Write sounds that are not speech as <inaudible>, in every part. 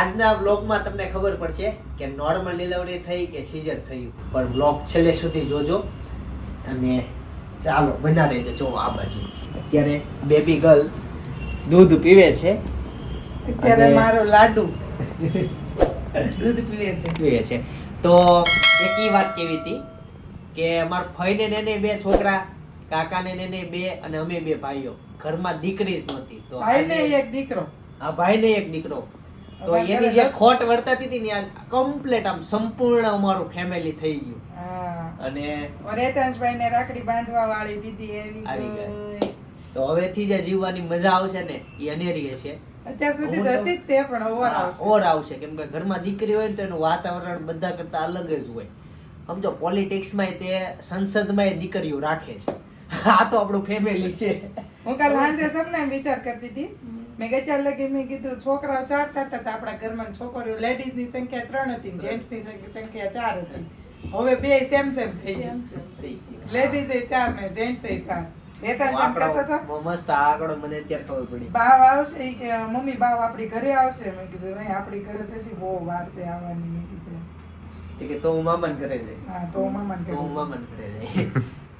આજના બ્લોગમાં તમને ખબર પડશે કે નોર્મલ ડિલિવરી થઈ કે સીઝર થયું. પણ બ્લોગ છેલ્લે સુધી જોજો અને ચાલો બના રહેજો. જો આ બાજુ. અત્યારે બેબી ગર્લ દૂધ પીવે છે. અત્યારે મારો લાડુ <laughs> દૂધ પીવે છે. પીવે છે. તો એક ઈ વાત કેવી હતી કે અમારા ફઈને ને બે છોકરા કાકાને ને બે અને અમે બે ભાઈઓ. ઘરમાં દીકરી જ નહોતી. તો ભાઈને એક દીકરો. આ ભાઈને એક દીકરો. તો એની જે ખોટ વર્તાતી હતી ને કમ્પ્લીટ આમ સંપૂર્ણ અમારું ફેમિલી થઈ ગયું. અને રેતનભાઈ ને રાખડી બાંધવા વાળી દીધી એવી આવી ગઈ. તો હવેથી જે જીવવાની મજા આવશે ને એ અનેરી હશે. અત્યાર સુધી તો- હતી જ તે પણ ઓર આવશે. ઓર આવશે. કેમ કે ઘરમાં દીકરી હોય ને તો એનું વાતાવરણ બધા કરતા અલગ જ હોય. સમજો પોલિટિક્સમાં તે સંસદમાં દીકરીઓ રાખે છે. આ તો આપણું ફેમિલી છે. હું કાલ સાંજે સપના વિચાર કરતી હતી મેં ગઈ ચાર લગી મેં કીધું છોકરાઓ ચાર થતા હતા આપણા ઘરમાં છોકરીઓ લેડીઝની સંખ્યા ત્રણ હતી જેન્ટ્સની સંખ્યા ચાર હતી. હવે બે સેમ સેમ થઈ લેડીઝ એ ચાર ને જેન્ટ્સ એ ચાર. મસ્ત મને અત્યારે ખબર પડી. બાવ આવશે કે મમ્મી બાવ આપણી ઘરે આવશે. મેં કીધું નહીં આપણી ઘરે થશે બહુ વાર છે આવવાની. મેં કીધું. કે તો હું મામાને ઘરે હા તો મામાને હું ઘરે ઘરે જઈ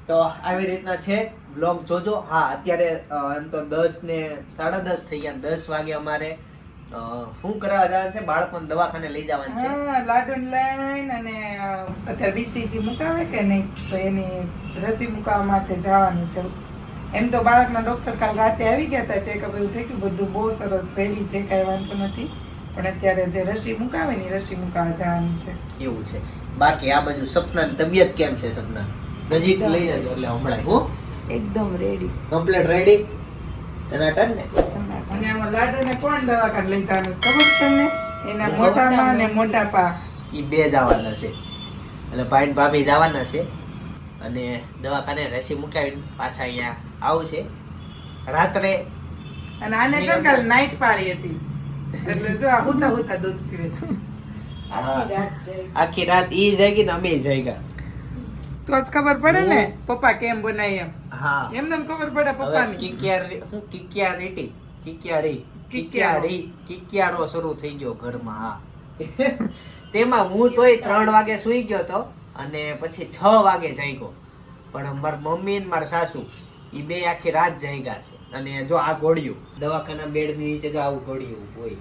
તો આવી રીતના છે. બ્લોગ જોજો. હા અત્યારે એમ તો દસ ને સાડા દસ થઈ ગયા દસ વાગે અમારે. શું કરવા જવાનું છે? બાળકોને દવાખાને લઈ જવાનું છે. લાડુ લઈને અને અત્યારે બીસીજી મુકાવે કે નહીં? તો એની રસી મુકાવવા માટે જવાનું છે. એમ તો બાળકના ડૉક્ટર કાલ રાતે આવી ગયા હતા ચેકઅપ એવું થઈ ગયું. બધું બહુ સરસ રેડી છે કાંઈ વાંધો નથી. પણ અત્યારે જે રસી મુકાવે ને રસી મુકાવવા જવાની છે. એવું છે. બાકી આ બાજુ સપના તબિયત કેમ છે સપના નજીક લઈ જજો એટલે હમણાં હું. એકદમ રેડી કમ્પ્લીટ રેડી એના ને? અને આમાં લાડુને કોણ દવાખાને લઈ જવાનું? ખબર તમને? એના મોટામાં ને મોટા પા એ બે જવાના છે. એટલે ભાઈ ને ભાભી જવાના છે. અને દવાખાને રસી મુકાવીને પાછા અહીંયા આવું છે. રાત્રે અને આને જો કાલ નાઈટ પાડી હતી. એટલે જો આ હુતા હુતા દૂધ પીવે છે. હા, આખી રાત ઈ જાગી ને અમે જાગ્યા. તો જ ખબર પડે ને? પપ્પા કેમ બનાય એમ? હા. એમને ખબર પડે પપ્પાની. કિકિયારી હું કિકિયારીટી કિકિયારી કિકિયારી કિકિયારો શરૂ થઈ ગયો ઘરમાં હા. <laughs> તેમાં હું તોય ત્રણ વાગે સુઈ ગયો તો અને પછી છ વાગે જાગ્યો. પણ મારા મમ્મી ને મારા સાસુ એ બે આખી રાત જાગ્યા છે. અને જો આ ઘોડિયું દવાખાના બેડની નીચે જો આવું ઘોડિયું હોય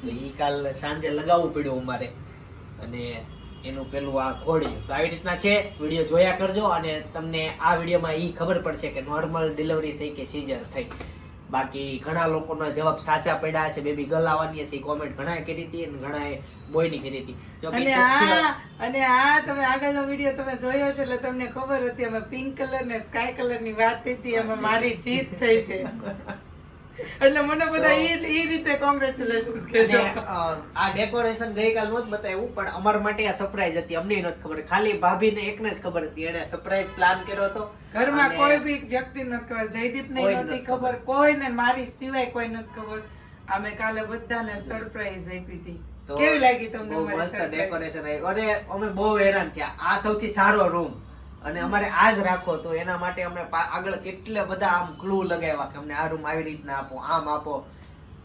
તો એ કાલ સાંજે લગાવવું પડ્યું અમારે. અને એનું પેલું આ ઘોડિયું તો આવી રીતના છે વીડિયો જોયા કરજો અને તમને આ વિડીયોમાં એ ખબર પડશે કે નોર્મલ ડિલિવરી થઈ કે સીઝર થઈ. બાકી ઘણા લોકોના જવાબ સાચા પડ્યા છે બેબી ગર્લ આવવાની હશે કોમેન્ટ ઘણાએ કરી હતી અને ઘણાએ બોયની કરી હતી. જો અને આ અને આ તમે આગળનો વીડિયો તમે જોયો છે એટલે તમને ખબર હતી અમે પિંક કલર ને સ્કાય કલરની વાત થઈ હતી એમાં મારી જીત થઈ છે. એટલે મને બધા એ એ રીતે કોંગ્રેચ્યુલેશન અને, છે આ ડેકોરેશન ગઈકાલ નહોતું બતાવ્યું પણ અમાર માટે આ સરપ્રાઈઝ હતી. અમને નથી ખબર. ખાલી ભાભીને એકને જ ખબર હતી. એને સરપ્રાઈઝ પ્લાન કર્યો હતો. ઘરમાં કોઈ બી વ્યક્તિ નથી ખબર. જયદીપ ને કોઈ નહોતી ખબર. કોઈને મારી સિવાય કોઈ નથી ખબર. અમે કાલે બધાને સરપ્રાઈઝ આપી હતી. કેવી લાગી તમને મસ્ત ડેકોરેશન આવી અને અમે બહુ હેરાન થયા. આ સૌથી સારો રૂમ અને અમારે આ જ રાખો તો એના માટે અમે આગળ કેટલા બધા આમ ક્લુ લગાવ્યા કે અમને આ રૂમ આવી રીતના આપો, આમ આપો.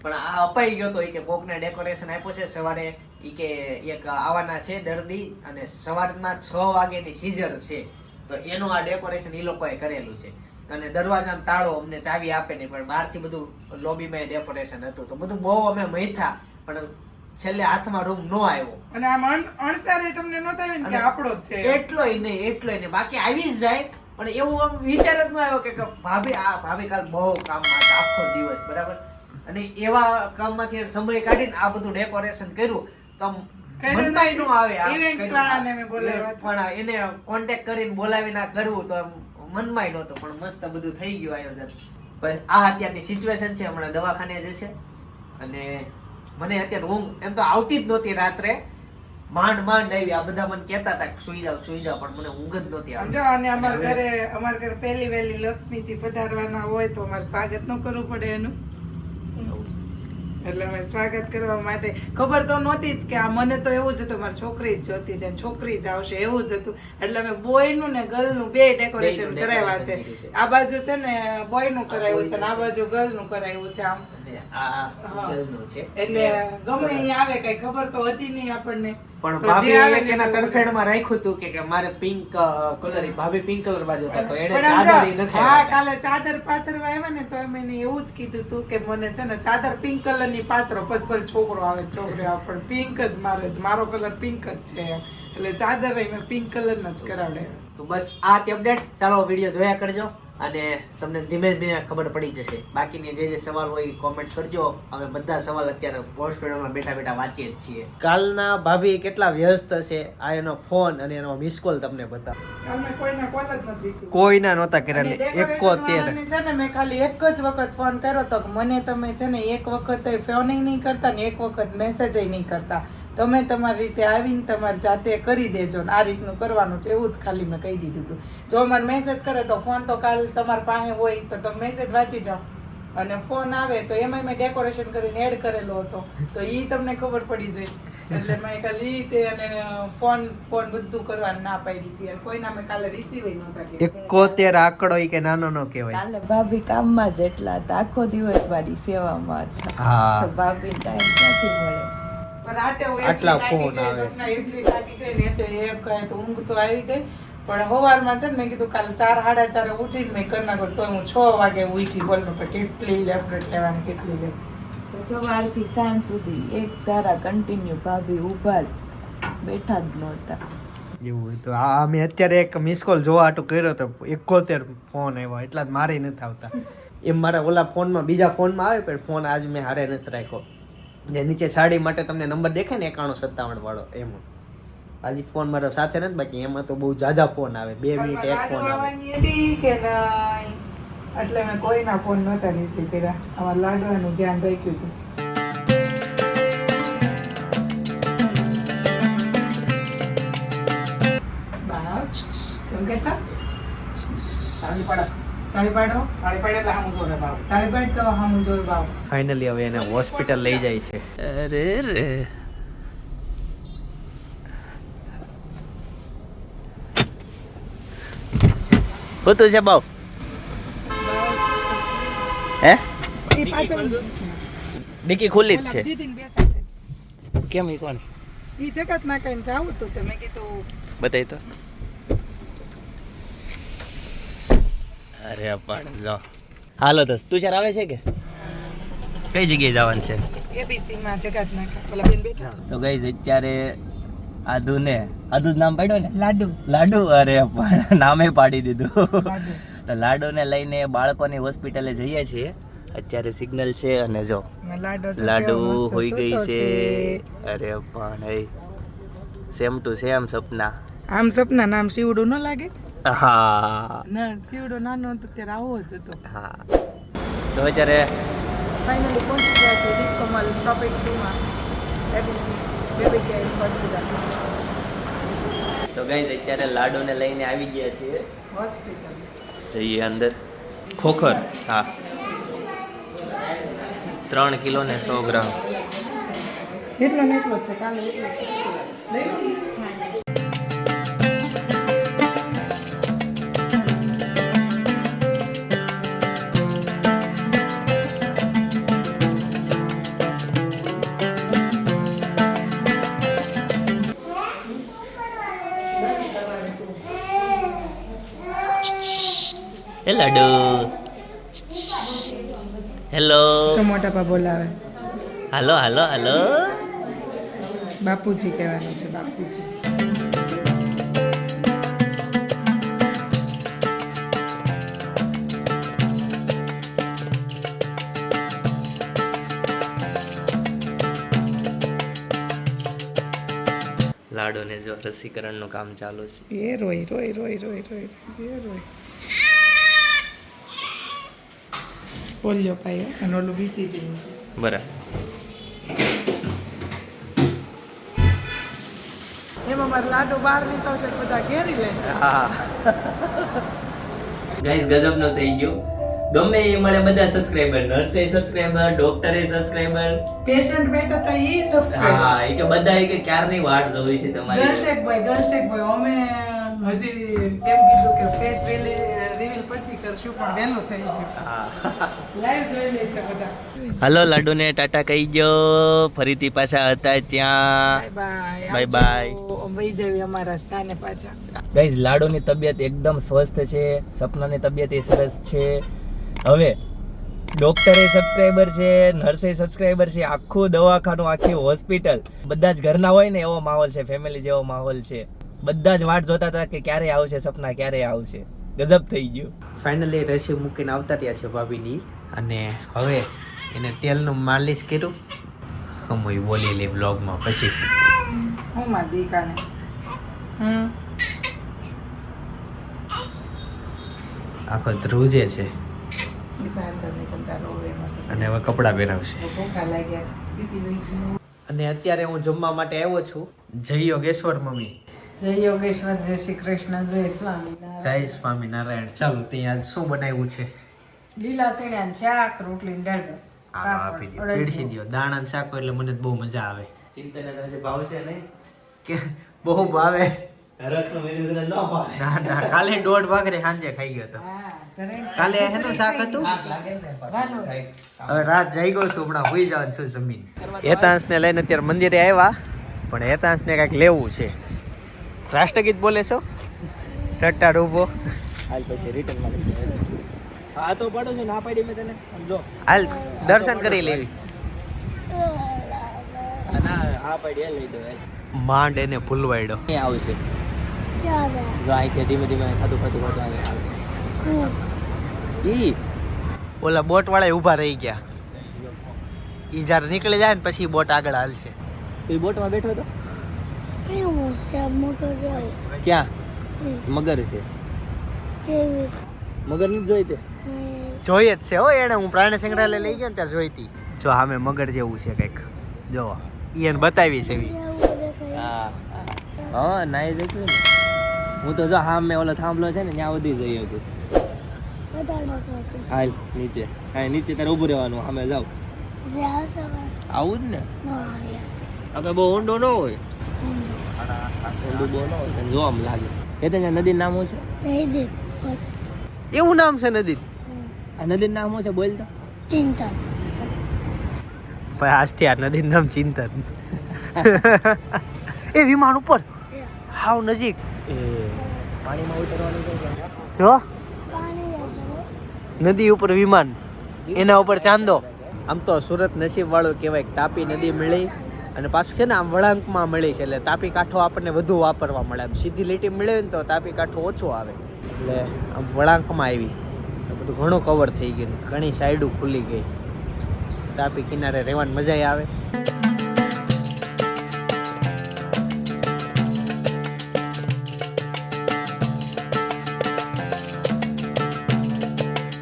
પણ આ અપાઈ ગયો તો એ કે કોકને ડેકોરેશન આપ્યો છે સવારે. એ કે એક આવવાના છે દર્દી અને સવારના છ વાગ્યાની સીઝર છે. તો એનું આ ડેકોરેશન એ લોકોએ કરેલું છે. અને દરવાજામાં તાળો અમને ચાવી આપે નહીં, પણ બહારથી બધું લોબીમાં ડેકોરેશન હતું. તો બધું બહુ અમે મૈથા પણ છેલ્લે હાથમાં રૂમ નો આવ્યો. અને આમ અણ- અણસારે તમને નો થાય કે આપણો જ છે એટલોય નહીં એટલોય નહીં. બાકી આવી જ જાય પણ એવું આમ વિચાર જ ન આવ્યો કે ભાભી આ ભાભી કાલ બહુ કામમાં હતા આખો દિવસ બરાબર? અને એવા કામમાંથી સમય કાઢીને આ બધું ડેકોરેશન કર્યું તો નથી. ન આવે. પણ એને કોન્ટેક્ટ કરીને બોલાવીને આ કરવું તો આમ મનમાંય નહોતું પણ મસ્ત બધું થઈ ગયું આયોજન. આ અત્યારની સિચ્યુએશન છે હમણાં દવાખાને જશે. અને મને અત્યારે ઊંઘ એમ તો આવતી જ નહોતી રાત્રે. માંડ માંડ આવી આ બધા મને કહેતા હતા કે સુઈ જાવ સુઈ જાવ પણ મને ઊંઘ જ નહોતી આવતી. અને અમારા ઘરે અમારા ઘરે પહેલી વહેલી લક્ષ્મીજી પધારવાના હોય તો અમારે સ્વાગત ન કરવું પડે એનું. એટલે અમે સ્વાગત કરવા માટે. ખબર તો નહોતી જ કે આ મને તો એવું જ હતું. મારી છોકરી જ જોતી છે છોકરી જ આવશે એવું જ હતું. એટલે અમે બોયનું ને ગર્લનું બે ડેકોરેશન કરાવ્યા છે. આ બાજુ છે ને બોયનું કરાવ્યું છે ને આ બાજુ ગર્લનું કરાવ્યું છે આમ. હા. એટલે ગમે અહીં આવે કઈ ખબર તો હતી નહીં આપણને. પણ ભાભી આવે એક ને એના તો- રાખ્યું હતું કે મારે પિંક કલર ભાભી પિંક કલર બાજુ હતા તો એને ચાદર નથી હા કાલે ચાદર પાથરવા આવ્યા ને તો એમ એને એવું જ કીધું હતું કે મને છે ને ચાદર પિંક કલરની પાથરો પછી ભલે છોકરો આવે છોકરી આવે પણ પિંક જ મારે મારો કલર પિંક જ છે એટલે ચાદર મેં પિંક કલર ન જ કરાવડે. તો બસ આ અપડેટ ચાલો વીડિયો જોયા કરજો. અને તમને ધીમે ધીમે ખબર પડી જશે. બાકીની જે જે સવાલ હોય કોમેન્ટ કરજો. અમે બધા સવાલ અત્યારે હોસ્પિટલમાં બેઠા બેઠા વાંચીએ જ છીએ. કાલના ભાભી કેટલા વ્યસ્ત છે? આ એનો ફોન અને એનો મિસ કોલ તમને બતાવ. કોઈના કોલ જ નથી receive કોઈના નહોતા કર્યા વાળાને છે ને મેં ખાલી એક જ વખત ફોન કર્યો તો મને તમે છે ને એક વખત ફોન નહીં કરતા ને એક વખત મેસેજ નહીં કરતા. તમે તમારી રીતે આવીને તમારી જાતે કરી દેજો ને આ રીતનું કરવાનું છે એવું જ ખાલી મેં કહી દીધું હતું જો અમારે મેસેજ કરે તો ફોન તો કાલ તમારી પાસે હોય તો તમે મેસેજ વાંચી જાઓ. અને ફોન આવે તો એમાં મેં ડેકોરેશન કરીને એડ કરેલો હતો. તો એ તમને ખબર પડી જાય. એટલે મેં ખાલી તે અને ફોન ફોન બધું કરવાનું ના પાડી હતી. અને કોઈના મેં કાલે રિસીવ નહોતા. એકોતેર આંકડો ઈ કે નાનો નો કહેવાય. કાલે ભાભી કામમાં જ એટલા હતા આખો દિવસ મારી સેવામાં હતા. હા. તો ભાભી ટાઈમ ક્યાંથી મળે? રાતે હું આટલા ફોન આવે. એટલી થાકી ગઈ ને તો એક કહે તો ઊંઘ તો આવી ગઈ. પણ સવારમાં છે ને મેં કીધું કાલે ચાર સાડા ચારે ઉઠીને મેં કરી નાખું તો હું છ વાગે ઉઠી બોલ મેં કેટલી લેફ્ટ લેવાની કેટલી લે. તો સવારથી સાંજ સુધી એક ધારા કન્ટિન્યુ ભાભી ઊભા જ બેઠા જ નહોતા. એવું તો આ મેં અત્યારે એક મિસ કોલ જોવા હાટું કર્યો તો એકોતેર ફોન આવ્યો એટલા જ મારે નથી આવતા. એમ મારા ઓલા ફોનમાં બીજા ફોનમાં આવે પણ ફોન આજ મેં હારે નથી રાખ્યો. જે નીચે સાડી માટે તમને નંબર દેખાય ને એકાણું સત્તાવન વાળો એમ. આજે ફોન મારો સાથે નથી બાકી એમાં તો બહુ જાજા ફોન આવે. બે મિનિટ એક ફોન આવે. કે નહીં. એટલે મેં કોઈના ફોન નહોતા રિસીવ કર્યા. આમાં લાડવાનું ધ્યાન રાખ્યું હતું. કેમ કહેતા? પાડો. તાળી પાડો. એટલે હામું જોવે બાપ. તો હામું જોવે ફાઇનલી હવે એને હોસ્પિટલ લઈ જાય છે. અરે રે. હોતું છે બાપ. હે? ડીકી ખુલ્લી જ છે. કેમ એ કોણ ઈ જગતમાં કઈ જાવું તો તમે કીધું બતાવી તો. અરે પણ જો. હાલો તો તુષાર આવે છે કે? કઈ જગ્યાએ જવાનું છે? એબીસી માં જગત પેલા બેન બેઠા તો ગઈ અત્યારે આદુ ને આદુ જ નામ પાડ્યો ને? લાડુ. લાડુ? અરે પણ નામે પાડી દીધું. તો લાડુ ને લઈને બાળકોની હોસ્પિટલે જઈએ છીએ. અત્યારે સિગ્નલ છે અને જો લાડુ હોઈ ગઈ છે. અરે પણ સેમ ટુ સેમ સપના. આમ સપના નામ શિવડું ન લાગે? હા. ના શિવડો નાનો હતો ત્યારે આવો જ હતો. હા. તો અત્યારે ફાઇનલી પહોંચી ગયા છે દીપ કમલ શોપિંગ ટુમાં બેબી કેર હોસ્પિટલ તો ગાઈઝ અત્યારે લાડુને લઈને આવી ગયા છીએ. હોસ્પિટલ જઈએ અંદર. ખોખર. હા. ત્રણ કિલો ને સો ગ્રામ. એટલો ને એટલો છે કાલે એટલો લાડુ હેલો મોટા પા બોલાવે. હાલો હાલો હાલો બાપુજી કહેવાનું છે બાપુજી. લાડુને જો રસીકરણનું કામ ચાલુ છે. એ રોય રોય રોય રોય રોય એ રોય. પોલિયો પાયો અને ઓલું બીસીજી બરાબર એમાં મારે લાડુ બહાર નીકળશે બધા ઘેરી લેશે હા ગાઈસ ગજબનો થઈ ગયો ગમે એ મળે બધા સબસ્ક્રાઇબર નર્સે સબસ્ક્રાઇબર ડોક્ટરે સબસ્ક્રાઇબર પેશન્ટ બેઠા તો ઈ સબસ્ક્રાઇબર હા એ કે બધા એ કે ક્યારની વાટ જોઈ છે ગર્લ તમારી ચેક ભાઈ ગર્લ ચેક ભાઈ અમે હજી એમ કીધું કે ફેસ પછી કરશું પણ વહેલું થઈ ગયું. લાઈવ જોઈ લે છે બધા. હલો લાડુને ટાટા કહી ગયો. ફરીથી પાછા હતા ત્યાં. Bye bye. વહી જવી અમારા સ્થાને પાછા. ગાઈઝ લાડુની તબિયત એકદમ સ્વસ્થ છે. સપનાની તબિયત એ સરસ છે. હવે ડોક્ટરે સબસ્ક્રાઈબર છે નર્સે સબસ્ક્રાઈબર છે આખું દવાખાનું આખી હોસ્પિટલ બધા જ ઘરના હોય ને એવો માહોલ છે ફેમિલી જેવો માહોલ છે. બધા જ વાટ જોતા હતા કે ક્યારે આવશે સપના ક્યારે આવશે. ગજબ થઈ ગયું. ફાઇનલી રસી મૂકીને આવતા રહ્યા છે ભાભીની. અને હવે એને તેલનું માલિશ કર્યું. હમ એ બોલી લે બ્લોગમાં પછી. હું માં દીકાને. હમ. આખો ધ્રુજે છે. અને હવે કપડાં પહેરાવશે. અને અત્યારે હું જમવા માટે આવ્યો છું. જય યોગેશ્વર મમ્મી. જય યોગેશ્વર જય શ્રી કૃષ્ણ જય સ્વામિનારાયણ. જય સ્વામિનારાયણ. ચાલો ત્યાં શું બનાવ્યું છે? લીલા સીણ્યા શાક રોટલી દાળ આપી દો. પીરસી દો. દાણા ને શાક એટલે મને બહુ મજા આવે. ચિંતન આજે ભાવશે નહીં કે બહુ ભાવે? ન ના ના કાલે દોઢ ભાખરી સાંજે ખાઈ ગયો હતો કાલે એનું શાક હતું? હવે રાત જઈ ગયો છું હમણાં હોઈ જવાનું છું જમીન. હેતાંશને લઈને અત્યારે મંદિરે આવ્યા પણ હેતાંશને કંઈક લેવું છે. રાષ્ટ્રગીત બોલે છો? ટટ્ટાર ઊભો. હાલ પછી રિટર્નમાં હા તો પાડો છો ના પાડી મેં તને. સમજો જો. હાલ દર્શન કરી લેવી આ ના હા પાડી લઈ દો માંડ એને ફૂલવાડ્યો ક્યાં આવશે. જો અહીંથી ધીમે ધીમે ખાતું ખાતું ખાતું આવે ઈ. ઓલા બોટ વાળા ઊભા રહી ગયા. ઈ જ્યારે નીકળી જાય ને પછી બોટ આગળ હાલશે. તું બોટમાં બેઠો હતો? ક્યાં? મગર છે. મગર નથી જોઈ તે. જોઈએ જ છે હો એને હું પ્રાણી સંગ્રહાલય લઈ ગયો ને ત્યાં જોઈતી જો સામે મગર જેવું છે કંઈક. જો ઈ એને બતાવી છે એવી. હા હા. નાઈ જતું ને. હું તો જો હામે ઓલો થાંભલો છે ને ત્યાં વધી જઈ હતું. હાલ નીચે. હા નીચે તારે ઊભું રહેવાનું. સામે જાવ આવું જ ને? આગળ બહુ ઊંડો ન હોય. ઊંડું બહુ ન હોય. તને જોવા લાગે એ તો નદી નામ શું છે? એવું નામ છે નદી આ નદી નામ શું છે? બોલ તો. ભાઈ આજથી આ નદી નામ ચિંતન. એ વિમાન ઉપર? હાવ નજીક. એ પાણીમાં ઉતરવાનું જો. નદી ઉપર વિમાન. એના ઉપર ચાંદો. આમ તો સુરત નસીબ વાળું કહેવાય કે તાપી નદી મળી. અને પાછું છે ને આમ વળાંકમાં મળી છે, એટલે તાપી કાંઠો આપણને વધુ વાપરવા મળે. આમ સીધી લીટી મળે ને તો તાપી કાંઠો ઓછો આવે. એટલે આમ વળાંકમાં આવી. બધું ઘણું કવર થઈ ગયું ઘણી સાઈડો ખુલી ગઈ. તાપી કિનારે રહેવાની મજા આવે.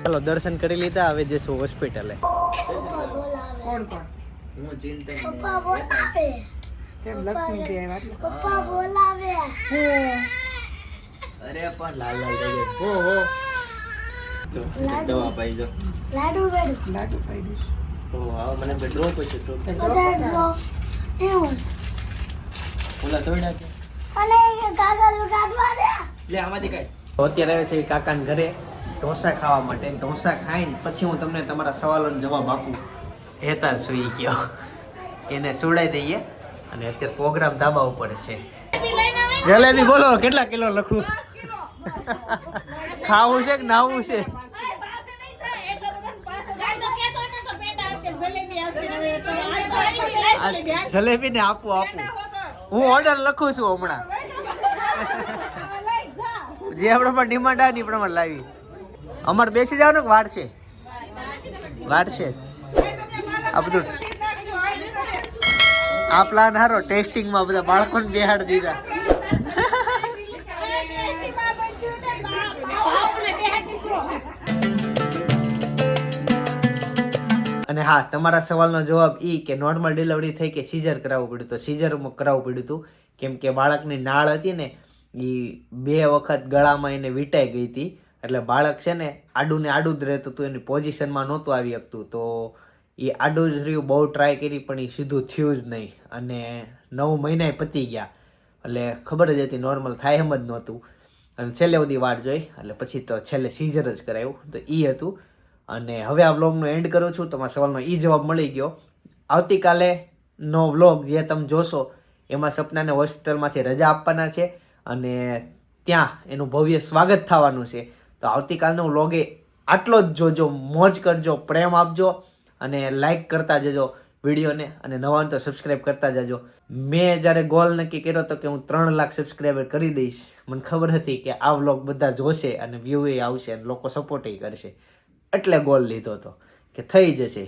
ચાલો દર્શન કરી લીધા, હવે જઈશું હોસ્પિટલે કોણ કોણ? હું ચિંતન કેમ લક્ષ્મીજી આવ્યા બોલાવે. અરે પણ લાલ લાલ થઈ ગયો હો હો. દવા પાઈ જો લાડુ બેડુ લાડુ પાઈ દઈશ. ઓ આવો મને બે ડ્રો કોઈ ડ્રો ઓલા તોડ્યા કે લે આમાંથી કાઢ. અત્યારે આવે છે કાકાના ઘરે ઢોસા ખાવા માટે. ઢોસા ખાઈને પછી હું તમને તમારા સવાલોનો જવાબ આપું. હેતા સુઈ ગયો. એને સુડાઈ દઈએ અને અત્યારે પ્રોગ્રામ ધાબા ઉપર છે. જલેબી બોલો, કેટલા કિલો લખું? ખાવું છે કે નાવું છે? જલેબી ને આપું આપું. હું ઓર્ડર લખું છું હમણાં. જે આપણે પણ ડિમાન્ડ આવે એ પ્રમાણે લાવી. અમારે બેસી જવાનું કે વાર છે વાર છે આ બધું આ પ્લાન હારો ટેસ્ટિંગમાં બધા બાળકોને બેહાડ દીધા. અને હા, તમારા સવાલનો જવાબ ઈ કે નોર્મલ ડિલિવરી થઈ કે સીઝર કરાવવું પડ્યું તો સીઝર કરાવવું પડ્યું હતું. કેમ કે બાળકની નાળ હતી ને એ બે વખત ગળામાં એને વીંટાઈ ગઈ હતી. એટલે બાળક છે ને આડું ને આડું જ રહેતું હતું, એની પોઝિશનમાં નહોતું આવી શકતું. તો એ આડું જ રહ્યું, બહુ ટ્રાય કરી, પણ એ સીધું થયું જ નહીં. અને નવ મહિના પતી ગયા. એટલે ખબર જ હતી નોર્મલ થાય એમ જ નહોતું. અને છેલ્લે સુધી વાટ જોઈ, એટલે પછી તો છેલ્લે સીઝર જ કરાવ્યું તો એ હતું. અને હવે આ વ્લોગનો એન્ડ કરું છું તમારા સવાલનો એ જવાબ મળી ગયો. આવતીકાલે નો વ્લોગ જે તમે જોશો, એમાં સપનાને હોસ્પિટલમાંથી રજા આપવાના છે. અને ત્યાં એનું ભવ્ય સ્વાગત થવાનું છે. તો આવતીકાલનો વ્લોગ આટલો જ જોજો, મોજ કરજો, પ્રેમ આપજો. અને લાઈક કરતા જજો વિડીયોને અને નવા તો સબસ્ક્રાઈબ કરતા જજો. મેં જ્યારે ગોલ નક્કી કર્યો હતો કે હું ત્રણ લાખ સબસ્ક્રાઈબર કરી દઈશ, મને ખબર હતી કે આ વ્લોગ બધા જોશે અને વ્યૂ એ આવશે અને લોકો સપોર્ટ કરશે. એટલે ગોલ લીધો હતો કે થઈ જશે.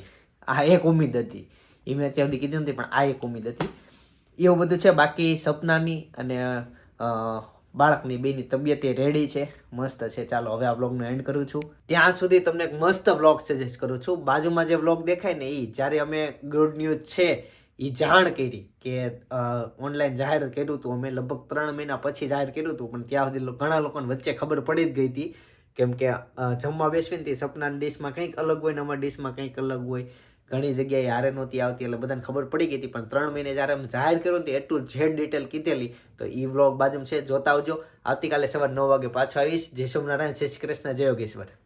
આ એક ઉમેદ હતી. એ મેં અત્યાર સુધી કીધી નથી પણ આ એક ઉમેદ હતી. એવું બધું છે બાકી સપનાની અને બાળકની બેની તબિયત એ રેડી છે. મસ્ત છે. ચાલો, હવે આ વ્લોગનો એન્ડ કરું છું. ત્યાં સુધી તમને એક મસ્ત વ્લોગ સજેસ્ટ કરું છું. બાજુમાં જે વ્લોગ દેખાય ને એ જ્યારે અમે ગુડ ન્યૂઝ છે એ જાણ કરી કે ઓનલાઈન જાહેર કર્યું હતું. અમે લગભગ ત્રણ મહિના પછી જાહેર કર્યું હતું, પણ ત્યાં સુધી ઘણા લોકોને વચ્ચે ખબર પડી જ ગઈ હતી. કેમ કે જમવા બેસવી ને તે સપનાની ડીશમાં કંઈક અલગ હોય ને અમારી ડીશમાં કંઈક અલગ હોય. ઘણી જગ્યાએ હારે નહોતી આવતી એટલે બધાને ખબર પડી ગઈ હતી. પણ ત્રણ મહિને જ્યારે જાહેર કર્યું ને એટલું ઝેડ ડિટેલ કીધેલી. તો એ વ્લોગ બાજુમાં છે, જોતા આવજો. આવતીકાલે સવાર નવ વાગે પાછો આવીશ. જય સોમનારાયણ, જય શ્રી કૃષ્ણ, જય યોગેશ્વર.